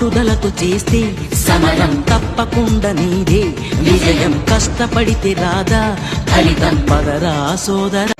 పట్టుదలతో చేస్తే సమరం తప్పకుండా నీదే. విజయం కష్టపడితే రాదా ఫలితం పదరా సోదరా.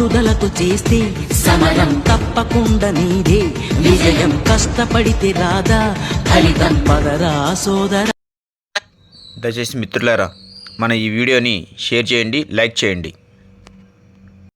పట్టుదలతో చేస్తే సమరం తప్పకుండా నీదే. విజయం కష్టపడితే రాదా ఫలితం పదరా సోదరా. దయచేసి మిత్రులారా మన ఈ వీడియోని షేర్ చేయండి లైక్ చేయండి.